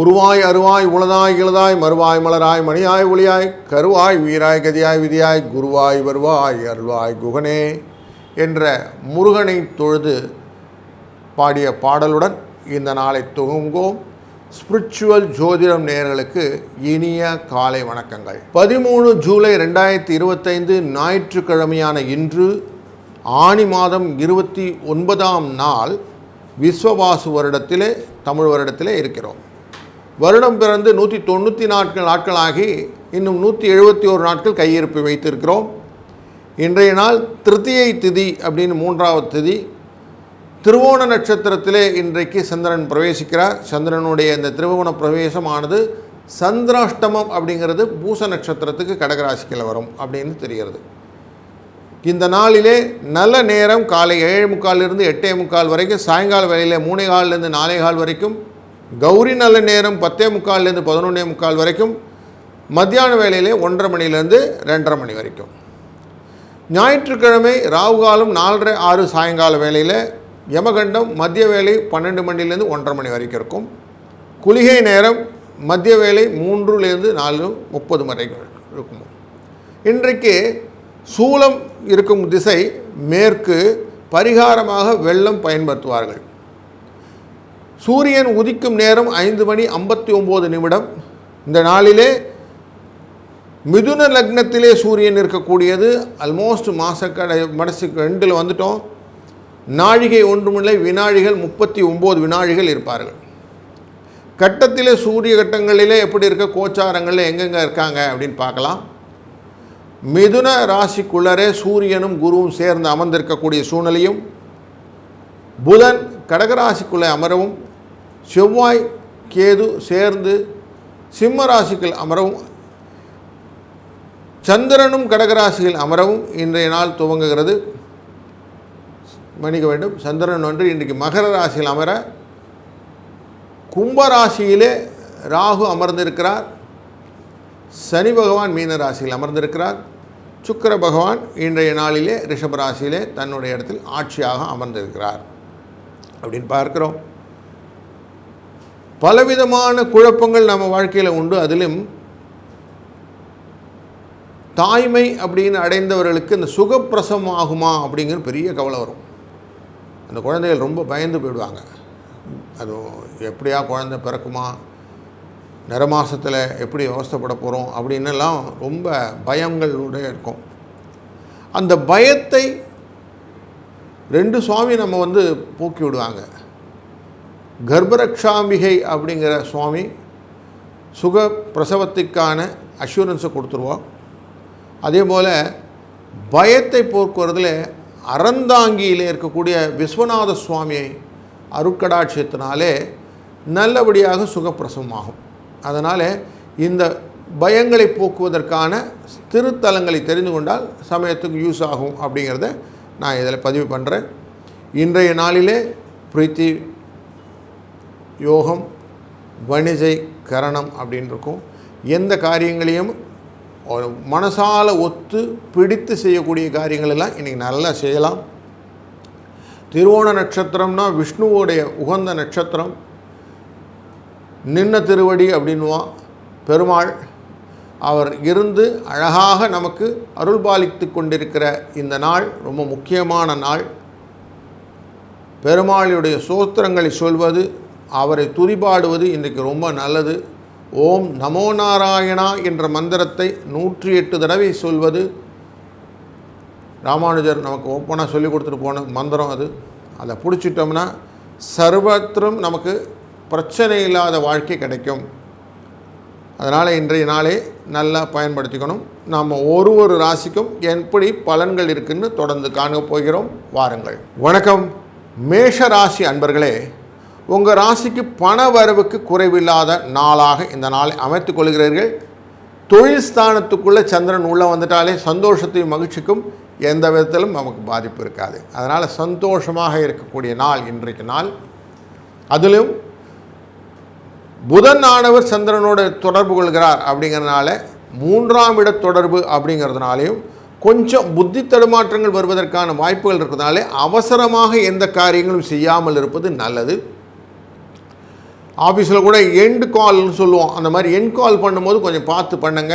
உருவாய் அருவாய் உளதாய் இளதாய் மறுவாய் மலராய் மணியாய் ஒளியாய் கருவாய் வீராய் கதியாய் விதியாய் குருவாய் வருவாய் அருள்வாய் குகனே என்ற முருகனை தொழுது பாடிய பாடலுடன் இந்த நாளை துவங்குவோம். ஸ்பிரிச்சுவல் ஜோதிடம் நேர்களுக்கு இனிய காலை வணக்கங்கள். பதிமூணு ஜூலை ரெண்டாயிரத்தி இருபத்தைந்து ஞாயிற்றுக்கிழமையான இன்று ஆனி மாதம் இருபத்தி ஒன்பதாம் நாள் விஸ்வவாசு வருடத்திலே தமிழ் வருடத்திலே இருக்கிறோம். வருடம் பிறந்து நூற்றி தொண்ணூற்றி நாட்கள் நாட்களாகி இன்னும் நூற்றி எழுபத்தி ஒரு நாட்கள் கையிருப்பு வைத்திருக்கிறோம். இன்றைய நாள் திருத்தியை திதி அப்படின்னு மூன்றாவது திதி. திருவோண நட்சத்திரத்திலே இன்றைக்கு சந்திரன் பிரவேசிக்கிறார். சந்திரனுடைய இந்த திருவோண பிரவேசமானது சந்திராஷ்டமம் அப்படிங்கிறது பூச நட்சத்திரத்துக்கு கடகராசிக்கில் வரும் அப்படின்னு தெரிகிறது. இந்த நாளிலே நல்ல நேரம் காலை ஏழு முக்காலிருந்து எட்டே முக்கால் வரைக்கும் சாயங்கால வேலையில் மூணே காலிலேருந்து நாலே கால் வரைக்கும் கௌரி நல்ல நேரம் பத்தே முக்கால்லேருந்து பதினொன்னே முக்கால் வரைக்கும் மத்தியான வேலையிலே ஒன்றரை மணிலேருந்து ரெண்டரை மணி வரைக்கும். ஞாயிற்றுக்கிழமை ராகு காலம் நாலரை ஆறு சாயங்கால வேலையில் யமகண்டம் மத்திய வேலை பன்னெண்டு மணிலேருந்து ஒன்றரை மணி வரைக்கும் இருக்கும். குளிகை நேரம் மத்திய வேலை மூன்றுலேருந்து நாலு முப்பது மணி வரைக்கும் இருக்கும். இன்றைக்கு சூலம் இருக்கும் திசை மேற்கு பரிகாரமாக வெள்ளம் பயன்படுத்துவார்கள். சூரியன் உதிக்கும் நேரம் ஐந்து மணி ஐம்பத்தி ஒம்பது நிமிடம். இந்த நாளிலே மிதுன லக்னத்திலே சூரியன் இருக்கக்கூடியது. ஆல்மோஸ்ட் மாசக்கடை மனசுக்கு ரெண்டில் வந்துட்டோம். நாழிகை ஒன்றுமில்லை வினாழிகள் முப்பத்தி ஒம்பது வினாழிகள் இருப்பார்கள். கட்டத்திலே சூரிய கட்டங்களிலே எப்படி இருக்க கோச்சாரங்களில் எங்கெங்கே இருக்காங்க அப்படின்னு பார்க்கலாம். மிதுன ராசிக்குள்ளரே சூரியனும் குருவும் சேர்ந்து அமர்ந்திருக்கக்கூடிய சூழ்நிலையும் புதன் கடகராசிக்குள்ளே அமரவும் செவ்வாய் கேது சேர்ந்து சிம்ம ராசிக்குள் அமரவும் சந்திரனும் கடகராசியில் அமரவும் இன்றைய நாள் துவங்குகிறது. மன்னிக்க வேண்டும். சந்திரன் ஒன்று இன்றைக்கு மகர ராசியில் அமர கும்பராசியிலே ராகு அமர்ந்திருக்கிறார். சனி பகவான் மீன ராசியில் அமர்ந்திருக்கிறார். சுக்கிர பகவான் இன்றைய நாளிலே ரிஷபராசியிலே தன்னுடைய இடத்தில் ஆட்சியாக அமர்ந்திருக்கிறார். அப்படின்னு பார்க்கிறோம். பலவிதமான குழப்பங்கள் நம்ம வாழ்க்கையில் உண்டு. அதிலும் தாய்மை அப்படின்னு அடைந்தவர்களுக்கு இந்த சுகப்பிரசவம் ஆகுமா அப்படிங்கிற பெரிய கவலை வரும். அந்த குழந்தைகள் ரொம்ப பயந்து போயிடுவாங்க. அது எப்படியா குழந்தை பிறக்குமா? நிறமாசத்தில் எப்படி அவஸ்தைப்பட போகிறோம் அப்படின்னுலாம் ரொம்ப பயங்களோட இருக்கும். அந்த பயத்தை ரெண்டு சுவாமி நம்ம வந்து போக்கி விடுவாங்க. கர்ப்பரக்ஷாம்பிகை அப்படிங்கிற சுவாமி சுக பிரசவத்துக்கான அஷூரன்ஸை கொடுத்துருவோம் அதே போல் பயத்தை போக்குவதில் அறந்தாங்கியில் இருக்கக்கூடிய விஸ்வநாத சுவாமியை அருட்கடாட்சியத்தினாலே நல்லபடியாக சுகப்பிரசவமாகும். அதனால் இந்த பயங்களை போக்குவதற்கான திருத்தலங்களை தெரிந்து கொண்டால் சமயத்துக்கு யூஸ் ஆகும் அப்படிங்கிறத நான் இதில் பதிவு பண்ணுறேன் இன்றைய நாளிலே பிரீத்தி யோகம் வணிஜை கரணம் அப்படின்னு இருக்கும் எந்த காரியங்களையும் ஒரு ஒத்து பிடித்து செய்யக்கூடிய காரியங்கள் எல்லாம் இன்றைக்கி நல்லா செய்யலாம். திருவோண நட்சத்திரம்னா விஷ்ணுவோடைய உகந்த நட்சத்திரம். நின்ன திருவடி அப்படின்வான் பெருமாள் அவர் இருந்து அழகாக நமக்கு அருள்பாலித்து கொண்டிருக்கிற இந்த நாள் ரொம்ப முக்கியமான நாள். பெருமாளுடைய சோத்திரங்களை சொல்வது அவரை துதிபாடுவது இன்றைக்கு ரொம்ப நல்லது. ஓம் நமோ நாராயணா என்ற மந்திரத்தை நூற்றி எட்டு தடவை சொல்வது. ராமானுஜர் நமக்கு ஓப்பனாக சொல்லி கொடுத்துட்டு போன மந்திரம் அது. அதை பிடிச்சிட்டோம்னா சர்வத்திலும் நமக்கு பிரச்சனை இல்லாத வாழ்க்கை கிடைக்கும். அதனால் இன்றைய நாளே நல்லா பயன்படுத்திக்கணும். நாம் ஒரு ஒரு ராசிக்கும் எப்படி பலன்கள் இருக்குன்னு தொடர்ந்து காண போகிறோம். வாருங்கள். வணக்கம். மேஷ ராசி அன்பர்களே உங்கள் ராசிக்கு பண வரவுக்கு குறைவில்லாத நாளாக இந்த நாளை அமைத்துக் கொள்கிறீர்கள். தொழில் ஸ்தானத்துக்குள்ளே சந்திரன் உள்ளே வந்துட்டாலே சந்தோஷத்தையும் மகிழ்ச்சிக்கும் எந்த விதத்திலும் நமக்கு பாதிப்பு இருக்காது. அதனால் சந்தோஷமாக இருக்கக்கூடிய நாள் இன்றைக்கு நாள். அதிலும் புதன் ஆனவர் சந்திரனோட தொடர்பு கொள்கிறார் அப்படிங்கிறதுனால மூன்றாம் இட தொடர்பு அப்படிங்கிறதுனாலையும் கொஞ்சம் புத்தி தடுமாற்றங்கள் வருவதற்கான வாய்ப்புகள் இருக்கிறதுனாலே அவசரமாக எந்த காரியங்களும் செய்யாமல் இருப்பது நல்லது. ஆஃபீஸில் கூட எண்ட் கால்னு சொல்லுவோம். அந்த மாதிரி எண்ட் கால் பண்ணும்போது கொஞ்சம் பார்த்து பண்ணுங்க.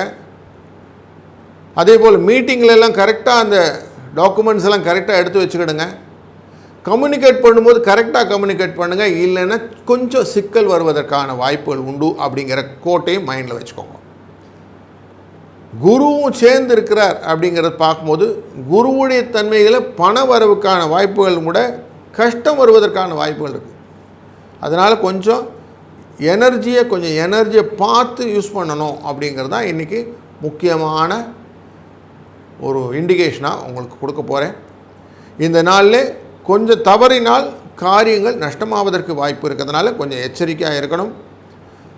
அதே போல் மீட்டிங்கில் எல்லாம் கரெக்டாக அந்த டாக்குமெண்ட்ஸ் எல்லாம் கரெக்டாக எடுத்து வச்சுக்கிடுங்க. கம்யூனிகேட் பண்ணும்போது கரெக்டாக கம்யூனிகேட் பண்ணுங்கள் இல்லைன்னா கொஞ்சம் சிக்கல் வருவதற்கான வாய்ப்புகள் உண்டு அப்படிங்கிற கோட்டையும் மைண்டில் வச்சுக்கோங்க. குருவும் சேர்ந்து இருக்கிறார் அப்படிங்கிறத பார்க்கும்போது குருவுடைய தன்மைகளை பண வரவுக்கான வாய்ப்புகள் கூட கஷ்டம் வருவதற்கான வாய்ப்புகள் இருக்குது அதனால் கொஞ்சம் எனர்ஜியை கொஞ்சம் எனர்ஜியை பார்த்து யூஸ் பண்ணணும் அப்படிங்கிறது தான் இன்றைக்கி முக்கியமான ஒரு இண்டிகேஷனாக உங்களுக்கு கொடுக்க போகிறேன் இந்த நாளில் கொஞ்சம் தவறினால் காரியங்கள் நஷ்டமாவதற்கு வாய்ப்பு இருக்கிறதுனால கொஞ்சம் எச்சரிக்கையாக இருக்கணும்.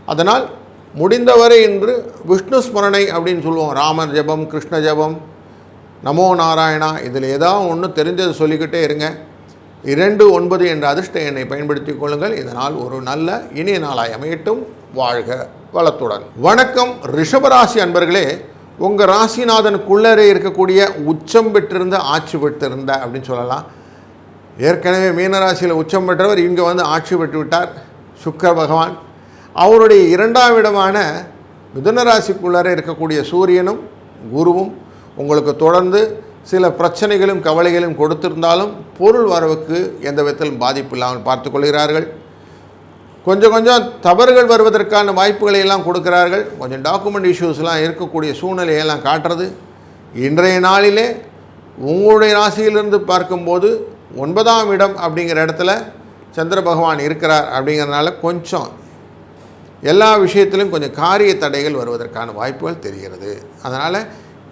அதனால் முடிந்தவரை இன்று விஷ்ணு ஸ்மரணை அப்படின்னு சொல்லுவோம். ராமர் ஜெபம் கிருஷ்ண ஜெபம் நமோ நாராயணா இதில் ஏதாவது ஒன்று தெரிஞ்சதை சொல்லிக்கிட்டே இருங்க. இரண்டு ஒன்பது என்ற அதிர்ஷ்ட எண்ணை பயன்படுத்திக் கொள்ளுங்கள். இதனால் ஒரு நல்ல இனிய நாளாய் அமையட்டும். வாழ்க வளத்துடன். வணக்கம் ரிஷபராசி அன்பர்களே. உங்கள் ராசிநாதனுக்குள்ளரே இருக்கக்கூடிய உச்சம் பெற்றிருந்த ஆட்சி பெற்றிருந்த அப்படின்னு சொல்லலாம். ஏற்கனவே மீனராசியில் உச்சம் பெற்றவர் இங்கே வந்து ஆட்சி பெற்று விட்டார் சுக்கர பகவான். அவருடைய இரண்டாம் இடமான மிதுனராசிக்குள்ளார இருக்கக்கூடிய சூரியனும் குருவும் உங்களுக்கு தொடர்ந்து சில பிரச்சனைகளும் கவலைகளும் கொடுத்திருந்தாலும் பொருள் வரவுக்கு எந்த விதத்திலும் பாதிப்பு இல்லாமல் பார்த்து கொள்கிறார்கள். கொஞ்சம் கொஞ்சம் தவறுகள் வருவதற்கான வாய்ப்புகளை எல்லாம் கொடுக்கிறார்கள். கொஞ்சம் டாக்குமெண்ட் இஷ்யூஸ்லாம் இருக்கக்கூடிய சூழ்நிலையெல்லாம் காட்டுறது. இன்றைய நாளிலே உங்களுடைய ராசியிலிருந்து பார்க்கும்போது ஒன்பதாம் இடம் அப்படிங்கிற இடத்துல சந்திர பகவான் இருக்கிறார் அப்படிங்கிறதுனால கொஞ்சம் எல்லா விஷயத்திலும் கொஞ்சம் காரிய தடைகள் வருவதற்கான வாய்ப்புகள் தெரிகிறது. அதனால்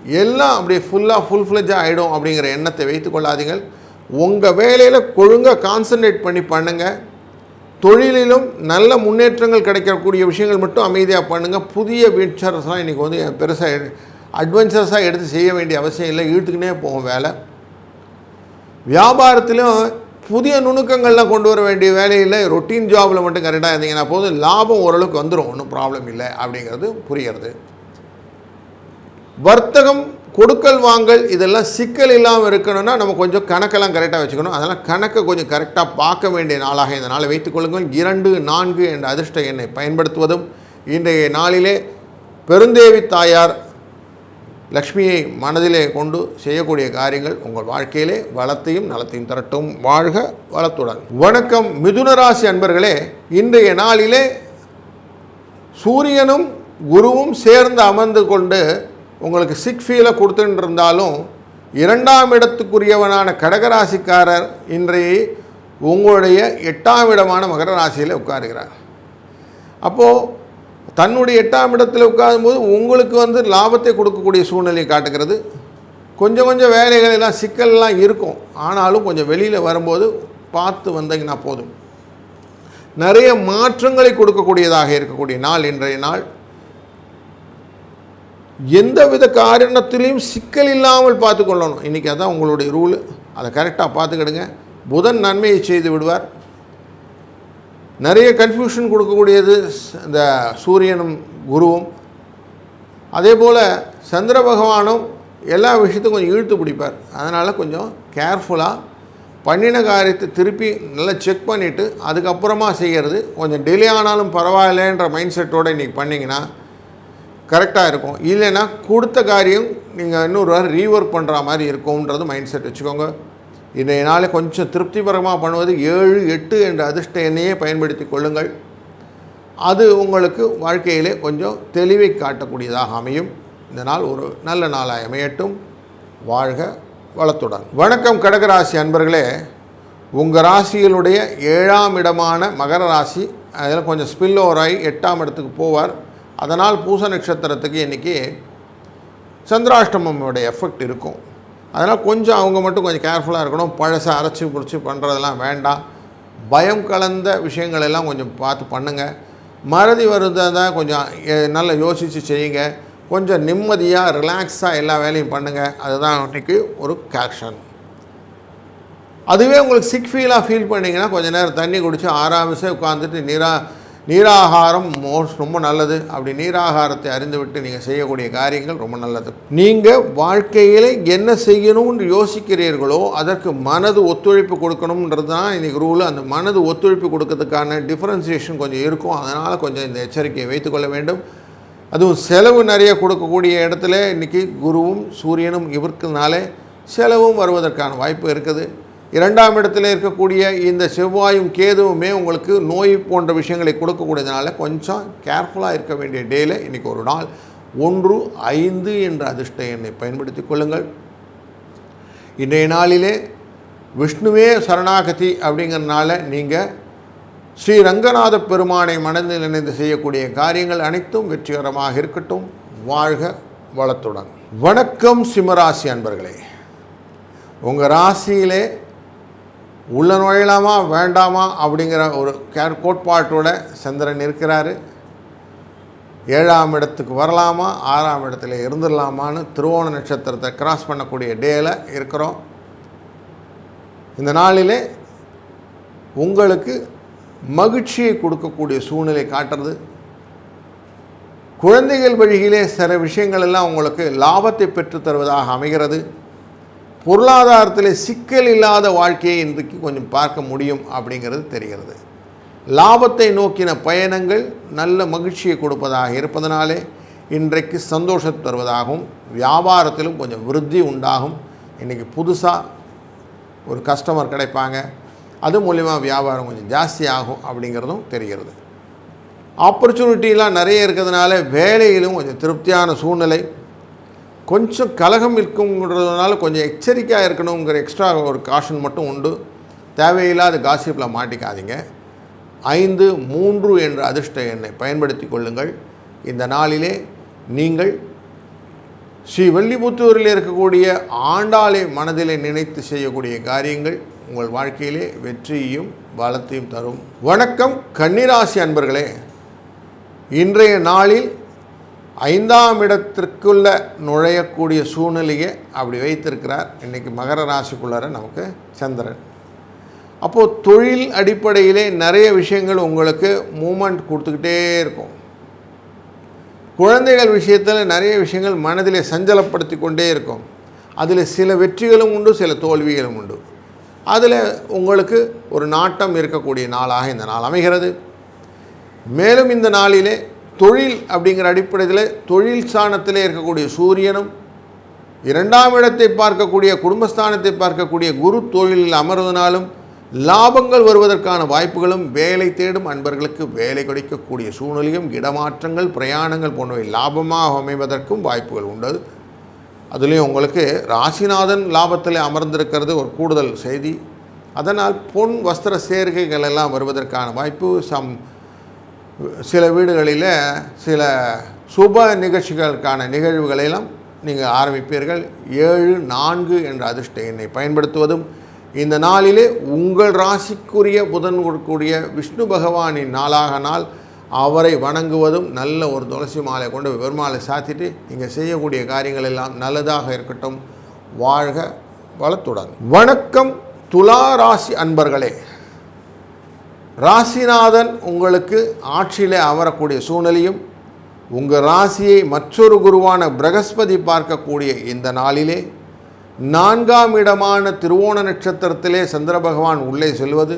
எல்லாம் அப்படியே ஃபுல்லாக ஃபுல் ஃப்ளெஜாக ஆகிடும் அப்படிங்கிற எண்ணத்தை வைத்து கொள்ளாதீங்கள் உங்கள் வேலையில் ஒழுங்காக கான்சன்ட்ரேட் பண்ணி பண்ணுங்கள் தொழிலிலும் நல்ல முன்னேற்றங்கள் கிடைக்கக்கூடிய விஷயங்கள் மட்டும் அமைதியாக பண்ணுங்கள் புதிய வெஞ்சர்ஸ்லாம் இன்றைக்கி வந்து பெருசாக அட்வென்ச்சர்ஸாக எடுத்து செய்ய வேண்டிய அவசியம் இல்லை. இழுத்துக்கினே போகும் வேலை. வியாபாரத்திலும் புதிய நுணுக்கங்கள்லாம் கொண்டு வர வேண்டிய வேலையில் ரொட்டீன் ஜாபில் மட்டும் கரெக்டாக இருந்தீங்கன்னா போதும். லாபம் ஓரளவுக்கு வந்துடும் ஒன்றும் ப்ராப்ளம் இல்லை அப்படிங்கிறது புரிகிறது. வர்த்தகம் கொடுக்கல் வாங்கல் இதெல்லாம் சிக்கல் இல்லாமல் இருக்கணும்னா நம்ம கொஞ்சம் கணக்கெல்லாம் கரெக்டாக வச்சுக்கணும். அதெல்லாம் கணக்கை கொஞ்சம் கரெக்டாக பார்க்க வேண்டிய நாளாக இந்த நாளை வைத்துக்கொள்ளுங்கள் இரண்டு நான்கு என்ற அதிர்ஷ்ட எண்ணை பயன்படுத்துவதும் இன்றைய நாளிலே பெருந்தேவி தாயார் லக்ஷ்மியை மனதிலே கொண்டு செய்யக்கூடிய காரியங்கள் உங்கள் வாழ்க்கையிலே வளத்தையும் நலத்தையும் தரட்டும். வாழ்க வளத்துடன். வணக்கம் மிதுன ராசி அன்பர்களே இன்றைய நாளிலே சூரியனும் குருவும் சேர்ந்து அமர்ந்து கொண்டு உங்களுக்கு சிக் ஃபீலை கொடுத்துட்டு இருந்தாலும் இரண்டாம் இடத்துக்குரியவனான கடகராசிக்காரர் இன்றைய உங்களுடைய எட்டாம் இடமான மகர ராசியில் உட்காருகிறார். அப்போது தன்னுடைய எட்டாம் இடத்தில் உட்காரும்போது உங்களுக்கு வந்து லாபத்தை கொடுக்கக்கூடிய சூழ்நிலையை காட்டுகிறது. கொஞ்சம் கொஞ்சம் வேலைகள் எல்லாம் சிக்கல்லாம் இருக்கும். ஆனாலும் கொஞ்சம் வெளியில் வரும்போது பார்த்து வந்தீங்கன்னா போதும். நிறைய மாற்றங்களை கொடுக்கக்கூடியதாக இருக்கக்கூடிய நாள் இன்றைய நாள். எந்தவித காரணத்திலையும் சிக்கல் இல்லாமல் பார்த்து கொள்ளணும். இன்றைக்கி அதான் உங்களுடைய ரூலு அதை கரெக்டாக பார்த்துக்கிடுங்க. புதன் நன்மையை செய்து விடுவார். நிறைய கன்ஃபியூஷன் கொடுக்கக்கூடியது இந்த சூரியனும் குருவும். அதே போல் சந்திர பகவானும் எல்லா விஷயத்தையும் கொஞ்சம் இழுத்து பிடிப்பார். அதனால் கொஞ்சம் கேர்ஃபுல்லாக பண்ணின காரியத்தை திருப்பி நல்லா செக் பண்ணிவிட்டு அதுக்கப்புறமா செய்கிறது கொஞ்சம் டிலே ஆனாலும் பரவாயில்லைன்ற மைண்ட் செட்டோடு இன்றைக்கி பண்ணிங்கன்னா கரெக்டாக இருக்கும். இல்லைன்னா கொடுத்த காரியம் நீங்கள் இன்னொரு ரீஒர்க் பண்ணுற மாதிரி இருக்கும்ன்றது மைண்ட் செட் வச்சுக்கோங்க. இன்றைய நாளை கொஞ்சம் திருப்திகரமாக பண்ணுவது ஏழு எட்டு என்ற அதிர்ஷ்ட எண்ணையே பயன்படுத்தி கொள்ளுங்கள். அது உங்களுக்கு வாழ்க்கையிலே கொஞ்சம் தெளிவை காட்டக்கூடியதாக அமையும். இந்த நாள் ஒரு நல்ல நாளாக அமையட்டும். வாழ்க வளத்துடன். வணக்கம் கடகராசி அன்பர்களே. உங்கள் ராசியினுடைய ஏழாம் இடமான மகர ராசி அதில் கொஞ்சம் ஸ்பில் ஓவராகி எட்டாம் இடத்துக்கு போவார். அதனால் பூச நட்சத்திரத்துக்கு இன்றைக்கி சந்திராஷ்டமோட எஃபெக்ட் இருக்கும். அதனால் கொஞ்சம் அவங்க மட்டும் கொஞ்சம் கேர்ஃபுல்லாக இருக்கணும். பழசை அரைச்சி பிடிச்சி பண்ணுறதெல்லாம் வேண்டாம். பயம் கலந்த விஷயங்கள் எல்லாம் கொஞ்சம் பார்த்து பண்ணுங்கள் மறதி வருதா கொஞ்சம் நல்லா யோசித்து செய்யுங்க. கொஞ்சம் நிம்மதியாக ரிலாக்ஸாக எல்லா வேலையும் பண்ணுங்கள் அதுதான் இன்றைக்கி ஒரு கேக்ஷன் அதுவே உங்களுக்கு சிக் ஃபீலாக ஃபீல் பண்ணிங்கன்னா கொஞ்சம் நேரம் தண்ணி குடித்து ஆறாமசே உட்காந்துட்டு நீராக நீராகாரம் மோஸ்ட் ரொம்ப நல்லது. அப்படி நீராகாரத்தை அறிந்துவிட்டு நீங்கள் செய்யக்கூடிய காரியங்கள் ரொம்ப நல்லது. நீங்கள் வாழ்க்கையில் என்ன செய்யணும்னு யோசிக்கிறீர்களோ அதற்கு மனது ஒத்துழைப்பு கொடுக்கணுன்றது தான் இன்றைக்கி ரூல் அந்த மனது ஒத்துழைப்பு கொடுக்கறதுக்கான டிஃப்ரென்சியேஷன் கொஞ்சம் இருக்கும். அதனால் கொஞ்சம் இந்த எச்சரிக்கையை வைத்துக்கொள்ள வேண்டும். அதுவும் செலவு நிறைய கொடுக்கக்கூடிய இடத்துல இன்றைக்கி குருவும் சூரியனும் இவருக்குனாலே செலவும் வருவதற்கான வாய்ப்பு இருக்குது. இரண்டாம் இடத்துல இருக்கக்கூடிய இந்த செவ்வாயும் கேதுவுமே உங்களுக்கு நோய் போன்ற விஷயங்களை கொடுக்கக்கூடியதுனால கொஞ்சம் கேர்ஃபுல்லாக இருக்க வேண்டிய டேயில் இன்றைக்கி ஒரு நாள் ஒன்று ஐந்து என்ற அதிர்ஷ்ட எண்ணை பயன்படுத்தி கொள்ளுங்கள். இன்றைய நாளிலே விஷ்ணுவே சரணாகதி அப்படிங்கிறனால நீங்கள் ஸ்ரீ ரங்கநாத பெருமானை மனதில் நினைந்து செய்யக்கூடிய காரியங்கள் அனைத்தும் வெற்றிகரமாக இருக்கட்டும். வாழ்க வளத்துடன். வணக்கம் சிம்மராசி அன்பர்களே. உங்கள் ராசியிலே உள்ள நுழையலாமா வேண்டாமா அப்படிங்கிற ஒரு கேர் கோட்பாட்டோட சந்திரன் இருக்கிறாரு. ஏழாம் இடத்துக்கு வரலாமா ஆறாம் இடத்துல இருந்துடலாமான்னு திருவோண நட்சத்திரத்தை கிராஸ் பண்ணக்கூடிய டேயில் இருக்கிறோம். இந்த நாளிலே உங்களுக்கு மகிழ்ச்சியை கொடுக்கக்கூடிய சூழ்நிலை காட்டுறது. குழந்தைகள் வழியிலே சில விஷயங்கள் எல்லாம் உங்களுக்கு லாபத்தை பெற்று தருவதாக அமைகிறது. பொருளாதாரத்தில் சிக்கல் இல்லாத வாழ்க்கையை இன்றைக்கு கொஞ்சம் பார்க்க முடியும் அப்படிங்கிறது தெரிகிறது. லாபத்தை நோக்கின பயணங்கள் நல்ல மகிழ்ச்சியை கொடுப்பதாக இருப்பதனாலே இன்றைக்கு சந்தோஷம் தருவதாகவும் வியாபாரத்திலும் கொஞ்சம் விருத்தி உண்டாகும். இன்றைக்கி புதுசாக ஒரு கஸ்டமர் கிடைப்பாங்க. அது மூலிமா வியாபாரம் கொஞ்சம் ஜாஸ்தி ஆகும் அப்படிங்கிறதும் தெரிகிறது. ஆப்பர்ச்சுனிட்டிலாம் நிறைய இருக்கிறதுனால வேலையிலும் கொஞ்சம் திருப்தியான சூழ்நிலை. கொஞ்சம் கலகம் இருக்குங்கிறதுனால கொஞ்சம் எச்சரிக்கையாக இருக்கணுங்கிற எக்ஸ்ட்ரா ஒரு காஷன் மட்டும் உண்டு. தேவையில்லாத காசிப்பில் மாட்டிக்காதீங்க. ஐந்து மூன்று என்ற அதிர்ஷ்ட எண்ணை பயன்படுத்தி கொள்ளுங்கள். இந்த நாளிலே நீங்கள் ஸ்ரீ வெள்ளிபுத்தூரில் இருக்கக்கூடிய ஆண்டாளை மனதிலே நினைத்து செய்யக்கூடிய காரியங்கள் உங்கள் வாழ்க்கையிலே வெற்றியையும் பலத்தையும் தரும். வணக்கம் கன்னிராசி அன்பர்களே. இன்றைய நாளில் ஐந்தாம் இடத்திற்குள்ள நுழையக்கூடிய சூழ்நிலையை அப்படி வைத்திருக்கிறார். இன்றைக்கி மகர ராசிக்குள்ளார நமக்கு சந்திரன். அப்போது தொழில் அடிப்படையிலே நிறைய விஷயங்கள் உங்களுக்கு மூமெண்ட் கொடுத்துக்கிட்டே இருக்கும். குழந்தைகள் விஷயத்தில் நிறைய விஷயங்கள் மனதிலே சஞ்சலப்படுத்தி கொண்டே இருக்கும். அதில் சில வெற்றிகளும் உண்டு சில தோல்விகளும் உண்டு. அதில் உங்களுக்கு ஒரு நாட்டம் இருக்கக்கூடிய நாளாக இந்த நாள் அமைகிறது. மேலும் இந்த நாளிலே தொழில் அப்படிங்கிற அடிப்படையில் தொழில் ஸ்தானத்திலே இருக்கக்கூடிய சூரியனும் இரண்டாம் இடத்தை பார்க்கக்கூடிய குடும்பஸ்தானத்தை பார்க்கக்கூடிய குரு தொழிலில் அமர்வதனாலும் லாபங்கள் வருவதற்கான வாய்ப்புகளும் வேலை தேடும் அன்பர்களுக்கு வேலை கிடைக்கக்கூடிய சூழ்நிலையும் இடமாற்றங்கள் பிரயாணங்கள் போன்றவை லாபமாக அமைவதற்கும் வாய்ப்புகள் உண்டு. அதுலேயும் உங்களுக்கு ராசிநாதன் லாபத்தில் அமர்ந்திருக்கிறது ஒரு கூடுதல் செய்தி. அதனால் பொன் வஸ்திர சேர்க்கைகள் எல்லாம் வருவதற்கான வாய்ப்பு சம் சில வீடுகளில் சில சுப நிகழ்ச்சிகளுக்கான நிகழ்வுகளெல்லாம் நீங்கள் ஆரம்பிப்பீர்கள். ஏழு நான்கு என்ற அதிர்ஷ்ட எண்ணை பயன்படுத்துவதும் இந்த நாளிலே உங்கள் ராசிக்குரிய புதன் கொடுக்கக்கூடிய விஷ்ணு பகவானின் நாளாக நாள் அவரை வணங்குவதும் நல்ல ஒரு துளசி மாலை கொண்டு பெருமாளை சாத்திட்டு நீங்கள் செய்யக்கூடிய காரியங்கள் எல்லாம் நல்லதாக இருக்கட்டும். வாழ்க வளத்துடன். வணக்கம் துலா ராசி அன்பர்களே. ராசிநாதன் உங்களுக்கு ஆட்சியில் அமரக்கூடிய சூழ்நிலையும் உங்கள் ராசியை மற்றொரு குருவான பிரகஸ்பதி பார்க்கக்கூடிய இந்த நாளிலே நான்காம் இடமான திருவோண நட்சத்திரத்திலே சந்திர பகவான் உள்ளே செல்வது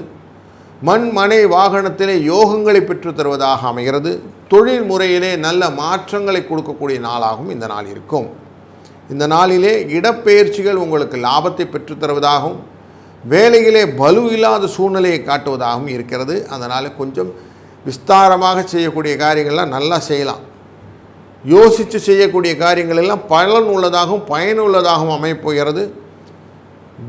மண் மனை வாகனத்திலே யோகங்களை பெற்று தருவதாக அமைகிறது. தொழில் முறையிலே நல்ல மாற்றங்களை கொடுக்கக்கூடிய நாளாகவும் இந்த நாள் இருக்கும். இந்த நாளிலே இடப்பெயர்ச்சிகள் உங்களுக்கு லாபத்தை பெற்றுத் தருவதாகவும் வேலையிலே பலு இல்லாத சூழ்நிலையை காட்டுவதாகவும் இருக்கிறது. அதனால் கொஞ்சம் விஸ்தாரமாக செய்யக்கூடிய காரியங்கள்லாம் நல்லா செய்யலாம். யோசித்து செய்யக்கூடிய காரியங்கள் எல்லாம் பலன் உள்ளதாகவும் பயனுள்ளதாகவும் அமைப்போகிறது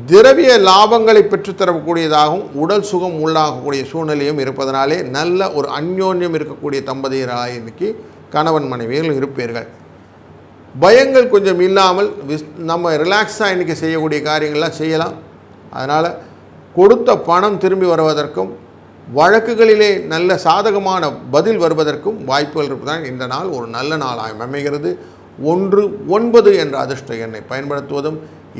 திரவிய லாபங்களை பெற்றுத்தரக்கூடியதாகவும் உடல் சுகம் உள்ளாகக்கூடிய சூழ்நிலையும் இருப்பதனாலே நல்ல ஒரு அந்யோன்யம் இருக்கக்கூடிய தம்பதியராக இன்னைக்கு கணவன் மனைவிகள் இருப்பீர்கள். பயங்கள் கொஞ்சம் இல்லாமல் விஸ் நம்ம ரிலாக்ஸாக இன்றைக்கி செய்யக்கூடிய காரியங்கள்லாம் செய்யலாம். அதனால் கொடுத்த பணம் திரும்பி வருவதற்கும் வழக்குகளிலே நல்ல சாதகமான பதில் வருவதற்கும் வாய்ப்புகள் இருப்பதால் இந்த நாள் ஒரு நல்ல நாளாக அமைகிறது. ஒன்று ஒன்பது என்ற அதிர்ஷ்ட எண்ணை பயன்படுத்துவதும்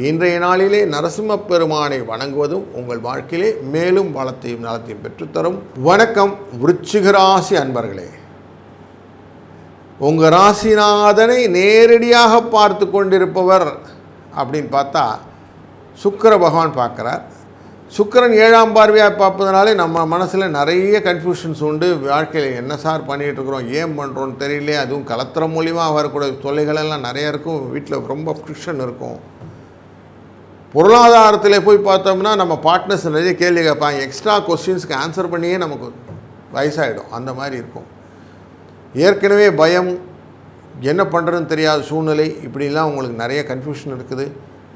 இன்றைய நாளிலே நரசிம்ம பெருமானை வணங்குவதும் உங்கள் வாழ்க்கையிலே மேலும் வளத்தையும் நலத்தையும் பெற்றுத்தரும். வணக்கம் விருச்சிகராசி அன்பர்களே. உங்கள் ராசிநாதனை நேரடியாக பார்த்து கொண்டிருப்பவர் அப்படின்னு பார்த்தா சுக்கிர பகவான் பார்க்குறார். சுக்கிரன் ஏழாம் பார்வையாக பார்ப்பதனாலே நம்ம மனசில் நிறைய கன்ஃபியூஷன்ஸ் உண்டு. வாழ்க்கையில் என்ன சார் பண்ணிகிட்டு இருக்கிறோம் ஏன் பண்ணுறோன்னு தெரியல அதுவும் கலத்திர மூலியமாக வரக்கூடிய தொல்லைகளெல்லாம் நிறைய இருக்கும். வீட்டில் ரொம்ப ஃப்ரிக்ஷன் இருக்கும். பொருளாதாரத்தில் போய் பார்த்தோம்னா நம்ம பார்ட்னர்ஸ் நிறைய கேள்வி கேட்பாங்க. எக்ஸ்ட்ரா கொஸ்டின்ஸ்க்கு ஆன்சர் பண்ணியே நமக்கு வயசாகிடும் அந்த மாதிரி இருக்கும். ஏற்கனவே பயம் என்ன பண்ணுறதுன்னு தெரியாத சூழ்நிலை இப்படிலாம் உங்களுக்கு நிறைய கன்ஃபியூஷன் இருக்குது.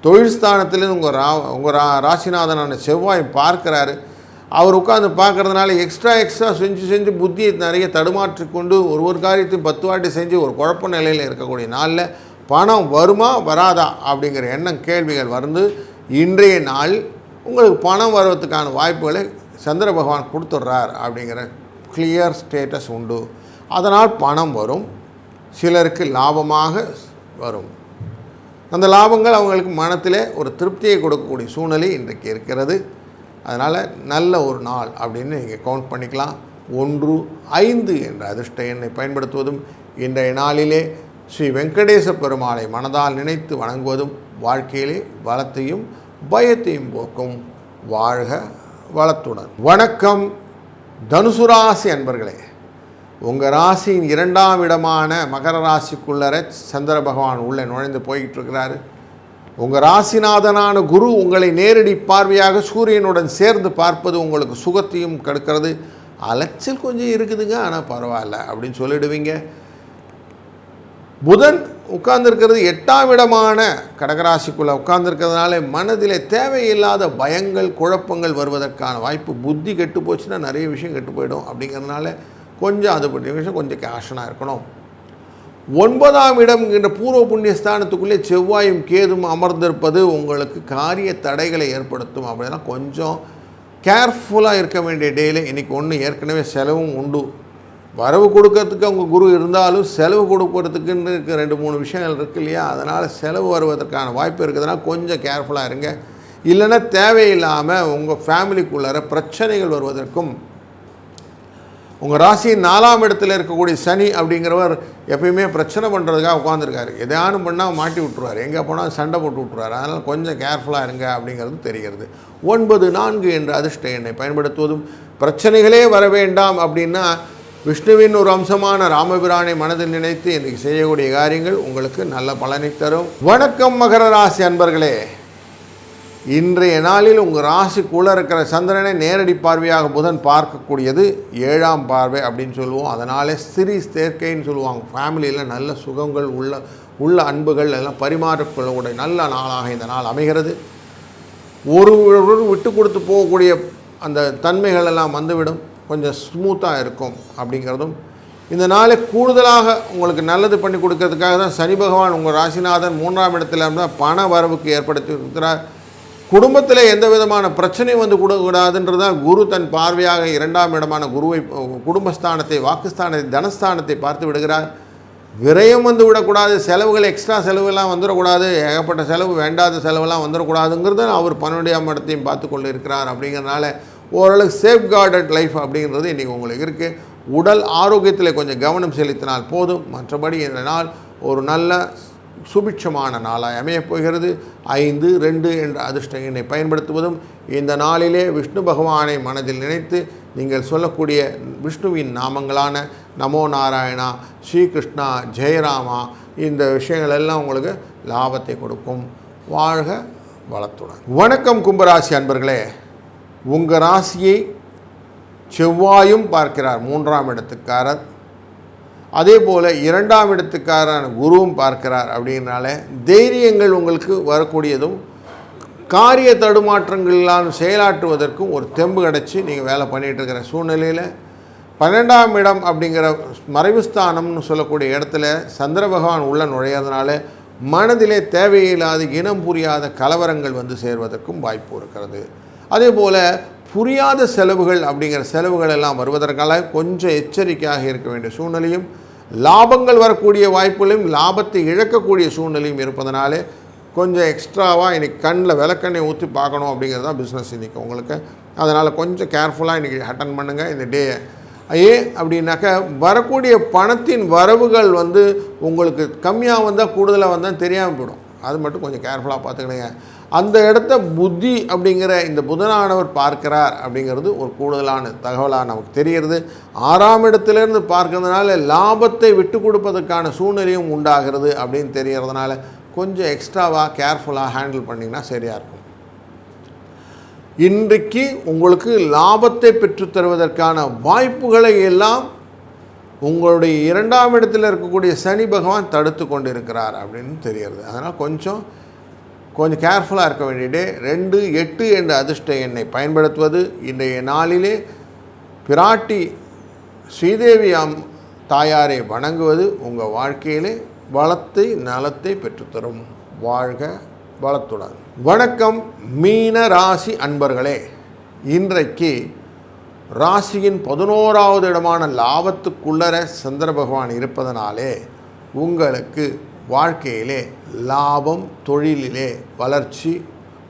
தொழில் ஸ்தானத்துலேருந்து உங்கள் ரா உங்கள் ரா ராசிநாதனான செவ்வாய் பார்க்குறாரு. அவர் உட்காந்து பார்க்கறதுனால எக்ஸ்ட்ரா எக்ஸ்ட்ரா செஞ்சு செஞ்சு புத்தியை நிறைய தடுமாற்றி கொண்டு ஒரு ஒரு காரியத்தையும் பத்து வாட்டி செஞ்சு ஒரு குழப்ப நிலையில் இருக்கக்கூடிய நாளில் பணம் வருமா வராதா அப்படிங்கிற எண்ணம் கேள்விகள் வந்து இன்றைய நாள் உங்களுக்கு பணம் வருவதற்கான வாய்ப்புகளை சந்திர பகவான் கொடுத்துட்றார் அப்படிங்கிற கிளியர் ஸ்டேட்டஸ் உண்டு. அதனால் பணம் வரும். சிலருக்கு லாபமாக வரும். அந்த லாபங்கள் அவங்களுக்கு மனத்திலே ஒரு திருப்தியை கொடுக்கக்கூடிய சூழ்நிலை இன்றைக்கு இருக்கிறது. அதனால் நல்ல ஒரு நாள் அப்படின்னு நீங்கள் கவுண்ட் பண்ணிக்கலாம். ஒன்று ஐந்து என்ற அதிர்ஷ்ட எண்ணை பயன்படுத்துவதும் இன்றைய நாளிலே ஸ்ரீ வெங்கடேச பெருமாளை மனதால் நினைத்து வணங்குவதும் வாழ்க்கையிலே வளத்தையும் பயத்தையும் போக்கும். வாழ்க வளத்துடன். வணக்கம். தனுசுராசி அன்பர்களே. உங்கள் ராசியின் இரண்டாம் இடமான மகர ராசிக்குள்ளர சந்திர பகவான் உள்ளே நுழைந்து போய்கிட்டு இருக்கிறாரு உங்கள் ராசிநாதனான குரு உங்களை நேரடி பார்வையாக சூரியனுடன் சேர்ந்து பார்ப்பது உங்களுக்கு சுகத்தையும் கெடுக்கிறது. அலைச்சல் கொஞ்சம் இருக்குதுங்க ஆனால் பரவாயில்ல அப்படின்னு சொல்லிடுவீங்க. புதன் உட்கார்ந்துருக்கிறது எட்டாம் இடமான கடகராசிக்குள்ளே உட்கார்ந்துருக்கிறதுனால மனதிலே தேவையில்லாத பயங்கள் குழப்பங்கள் வருவதற்கான வாய்ப்பு புத்தி கெட்டு போச்சுன்னா நிறைய விஷயம் கெட்டு போயிடும் அப்படிங்கிறதுனால கொஞ்சம் அது பற்றி விஷயம் கொஞ்சம் கேஷனாக இருக்கணும். ஒன்பதாம் இடம் என்ற பூர்வ புண்ணிய ஸ்தானத்துக்குள்ளே செவ்வாயும் கேதும் அமர்ந்திருப்பது உங்களுக்கு காரிய தடைகளை ஏற்படுத்தும். அப்படின்னா கொஞ்சம் கேர்ஃபுல்லாக இருக்க வேண்டிய டேயில் இன்றைக்கி ஒன்று ஏற்கனவே செலவும் உண்டு. வரவு கொடுக்கறதுக்கு அவங்க குரு இருந்தாலும் செலவு கொடுக்கறதுக்குன்னு இருக்க ரெண்டு மூணு விஷயங்கள் இருக்கு இல்லையா? அதனால் செலவு வருவதற்கான வாய்ப்பு இருக்கிறதுனால கொஞ்சம் கேர்ஃபுல்லாக இருங்க. இல்லைன்னா தேவையில்லாமல் உங்கள் ஃபேமிலிக்குள்ளார பிரச்சனைகள் வருவதற்கும் உங்கள் ராசி நாலாம் இடத்துல இருக்கக்கூடிய சனி அப்படிங்கிறவர் எப்பயுமே பிரச்சனை பண்ணுறதுக்காக உட்காந்துருக்காரு எதையானும் பண்ணால் மாட்டி விட்ருவார் எங்கே போனால் சண்டை போட்டு விட்ருவார் அதனால் கொஞ்சம் கேர்ஃபுல்லாக இருங்க அப்படிங்கிறது தெரிகிறது. ஒன்பது நான்கு என்ற அதிர்ஷ்ட எண்ணை பயன்படுத்துவதும் பிரச்சனைகளே வர வேண்டாம் அப்படின்னா விஷ்ணுவின் ஒரு அம்சமான ராமபிரானை மனதில் நினைத்து இன்றைக்கு செய்யக்கூடிய காரியங்கள் உங்களுக்கு நல்ல பலனை தரும். வணக்கம் மகர ராசி அன்பர்களே. இன்றைய நாளில் உங்கள் ராசிக்குள்ளே இருக்கிற சந்திரனை நேரடி பார்வையாக புதன் பார்க்கக்கூடியது ஏழாம் பார்வை அப்படின்னு சொல்லுவோம். அதனாலே சிறி சேர்க்கைன்னு சொல்லுவாங்க. ஃபேமிலியில் நல்ல சுகங்கள் உள்ள உள்ள அன்புகள் எல்லாம் பரிமாறிக்கொள்ளக்கூடிய நல்ல நாளாக இந்த நாள் அமைகிறது. ஒரு ஒரு விட்டு கொடுத்து போகக்கூடிய அந்த தன்மைகள் எல்லாம் வந்துவிடும். கொஞ்சம் ஸ்மூத்தாக இருக்கும் அப்படிங்கிறதும். இந்த நாளை கூடுதலாக உங்களுக்கு நல்லது பண்ணி கொடுக்கறதுக்காக தான் சனி பகவான் உங்கள் ராசிநாதன் மூன்றாம் இடத்துல இருந்தால் பண வரவுக்கு ஏற்படுத்தி இருக்கிறார். குடும்பத்தில் எந்த விதமான பிரச்சனையும் வந்து கூடாதுன்றதான் குரு தன் பார்வையாக இரண்டாம் இடமான குருவை குடும்பஸ்தானத்தை வாக்குஸ்தானத்தை தனஸ்தானத்தை பார்த்து விடுகிறார். விரயம் வந்து விடக்கூடாது செலவுகள் எக்ஸ்ட்ரா செலவுலாம் வந்துடக்கூடாது ஏகப்பட்ட செலவு வேண்டாத செலவெல்லாம் வந்துடக்கூடாதுங்கிறது அவர் பன்னெண்டாம் இடத்தையும் பார்த்து கொண்டு இருக்கிறார் அப்படிங்கிறனால ஓரளவுக்கு சேஃப் கார்டட் லைஃப் அப்படிங்கிறது இன்றைக்கி உங்களுக்கு இருக்குது உடல் ஆரோக்கியத்தில் கொஞ்சம் கவனம் செலுத்தினால் போதும். மற்றபடி இந்த நாள் ஒரு நல்ல சுபிட்சமான நாளாய் அமையப் போகிறது. ஐந்து ரெண்டு என்ற அதிர்ஷ்ட எண்ணை பயன்படுத்துவதும் இந்த நாளிலே விஷ்ணு பகவானை மனதில் நினைத்து நீங்கள் சொல்லக்கூடிய விஷ்ணுவின் நாமங்களான நமோ நாராயணா ஸ்ரீகிருஷ்ணா ஜெயராமா இந்த விஷயங்கள் எல்லாம் உங்களுக்கு லாபத்தை கொடுக்கும். வாழ்க வளத்துடன். வணக்கம் கும்பராசி அன்பர்களே. உங்கள் ராசியை செவ்வாயும் பார்க்கிறார். மூன்றாம் இடத்துக்காரர். அதே போல் இரண்டாம் இடத்துக்காரான குருவும் பார்க்கிறார் அப்படின்னால தைரியங்கள் உங்களுக்கு வரக்கூடியதும் காரிய தடுமாற்றங்களால் செயலாற்றுவதற்கும் ஒரு தெம்பு கிடச்சி நீங்கள் வேலை பண்ணிகிட்டு இருக்கிற சூழ்நிலையில் பன்னெண்டாம் இடம் அப்படிங்கிற மறைவுஸ்தானம்னு சொல்லக்கூடிய இடத்துல சந்திர பகவான் உள்ள நுழையிறதுனால மனதிலே தேவையில்லாத இனம் புரியாத கலவரங்கள் வந்து சேர்வதற்கும் வாய்ப்பு இருக்கிறது. அதே போல் புரியாத செலவுகள் அப்படிங்கிற செலவுகள் எல்லாம் வருவதற்காக கொஞ்சம் எச்சரிக்கையாக இருக்க வேண்டிய சூழ்நிலையும் லாபங்கள் வரக்கூடிய வாய்ப்புகளையும் லாபத்தை இழக்கக்கூடிய சூழ்நிலையும் இருப்பதனாலே கொஞ்சம் எக்ஸ்ட்ராவாக இன்றைக்கி கண்ணில் விளக்கண்ணை ஊற்றி பார்க்கணும் அப்படிங்கிறது தான் பிஸ்னஸ் இன்றைக்கி உங்களுக்கு. அதனால் கொஞ்சம் கேர்ஃபுல்லாக இன்றைக்கி அட்டன் பண்ணுங்கள் இந்த டேயை ஏன் அப்படின்னாக்கா வரக்கூடிய பணத்தின் வரவுகள் வந்து உங்களுக்கு கம்மியாக வந்தால் கூடுதலாக வந்தால் தெரியாமல் போயிடும். அது மட்டும் கொஞ்சம் கேர்ஃபுல்லாக பார்த்துக்கணுங்க. அந்த இடத்த புத்தி அப்படிங்கிற இந்த புதனானவர் பார்க்கிறார் அப்படிங்கிறது ஒரு கூடுதலான தகவலாக நமக்கு தெரிகிறது. ஆறாம் இடத்துலேருந்து பார்க்கறதுனால லாபத்தை விட்டு கொடுப்பதற்கான சூழ்நிலையும் உண்டாகிறது அப்படின்னு தெரியறதுனால கொஞ்சம் எக்ஸ்ட்ராவாக கேர்ஃபுல்லாக ஹேண்டில் பண்ணிங்கன்னா சரியாக இருக்கும். இன்றைக்கு உங்களுக்கு லாபத்தை பெற்றுத்தருவதற்கான வாய்ப்புகளை எல்லாம் உங்களுடைய இரண்டாம் இடத்தில் இருக்கக்கூடிய சனி பகவான் தடுத்து கொண்டு இருக்கிறார் அப்படின்னு தெரிகிறது. அதனால் கொஞ்சம் கொஞ்சம் கேர்ஃபுல்லாக இருக்க வேண்டியது ரெண்டு எட்டு என்ற அதிர்ஷ்ட எண்ணை பயன்படுத்துவது இன்றைய நாளிலே பிராட்டி ஸ்ரீதேவி அம் தாயாரை வணங்குவது உங்கள் வாழ்க்கையிலே வளத்தை நலத்தை பெற்றுத்தரும். வாழ்க வளத்துடன். வணக்கம் மீன ராசி அன்பர்களே. இன்றைக்கு ராசியின் பதினோராவது இடமான லாபத்துக்குள்ளர சந்திர பகவான் இருப்பதனாலே உங்களுக்கு வாழ்க்கையிலே லாபம் தொழிலிலே வளர்ச்சி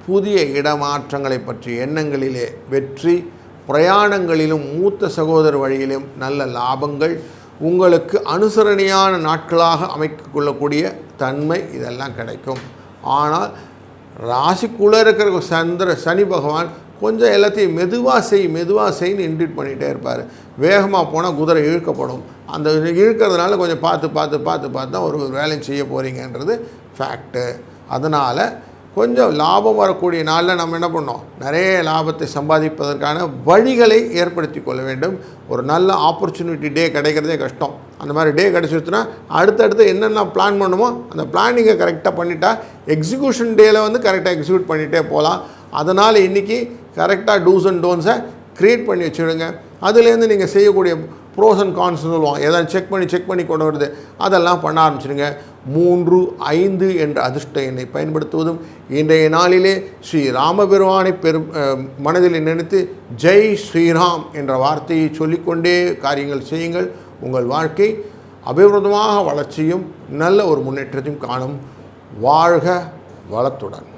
புதிய இடமாற்றங்களை பற்றிய எண்ணங்களிலே வெற்றி பிரயாணங்களிலும் மூத்த சகோதர வழியிலும் நல்ல லாபங்கள் உங்களுக்கு அனுசரணையான நாட்களாக அமைத்துக் கொள்ளக்கூடிய தன்மை இதெல்லாம் கிடைக்கும். ஆனால் ராசிக்குள்ளே இருக்கிற சந்திர சனி பகவான் கொஞ்சம் எல்லாத்தையும் மெதுவாக செய் மெதுவாக செய்ன்னு இன்டிட் பண்ணிகிட்டே இருப்பார். வேகமாக போனால் குதிரை இழுக்கப்படும். அந்த இழுக்கிறதுனால கொஞ்சம் பார்த்து பார்த்து பார்த்து பார்த்து தான் ஒரு வேலையும் செய்ய போகிறீங்கன்றது ஃபேக்ட்டு அதனால் கொஞ்சம் லாபம் வரக்கூடிய நாளில் நம்ம என்ன பண்ணோம் நிறைய லாபத்தை சம்பாதிப்பதற்கான வழிகளை ஏற்படுத்தி கொள்ள வேண்டும். ஒரு நல்ல ஆப்பர்ச்சுனிட்டி டே கிடைக்கிறதே கஷ்டம். அந்த மாதிரி டே கிடச்சிருச்சுன்னா அடுத்தடுத்து என்னென்ன பிளான் பண்ணுமோ அந்த பிளானிங்கை கரெக்டாக பண்ணிட்டா எக்ஸிக்யூஷன் டேயில் வந்து கரெக்டாக எக்ஸிக்யூட் பண்ணிகிட்டே போகலாம். அதனால் இன்றைக்கி கரெக்டாக டூஸ் அண்ட் டோன்ஸை க்ரியேட் பண்ணி வச்சுடுங்க. அதுலேருந்து நீங்கள் செய்யக்கூடிய ப்ரோஸ் அண்ட் கான்ஸ் சொல்லுவோம் எதாவது செக் பண்ணி செக் பண்ணி கொண்டு வருது. அதெல்லாம் பண்ண ஆரம்பிச்சிடுங்க. மூன்று ஐந்து என்ற அதிர்ஷ்ட எண்ணை பயன்படுத்துவதும் இன்றைய நாளிலே ஸ்ரீ ராமபெருமானை பெரும் மனதில் நினைத்து ஜெய் ஸ்ரீராம் என்ற வார்த்தையை சொல்லிக்கொண்டே காரியங்கள் செய்யுங்கள். உங்கள் வாழ்க்கை அபிவிருதமாக வளர்ச்சியும் நல்ல ஒரு முன்னேற்றத்தையும் காணும். வாழ்க வளத்துடன்.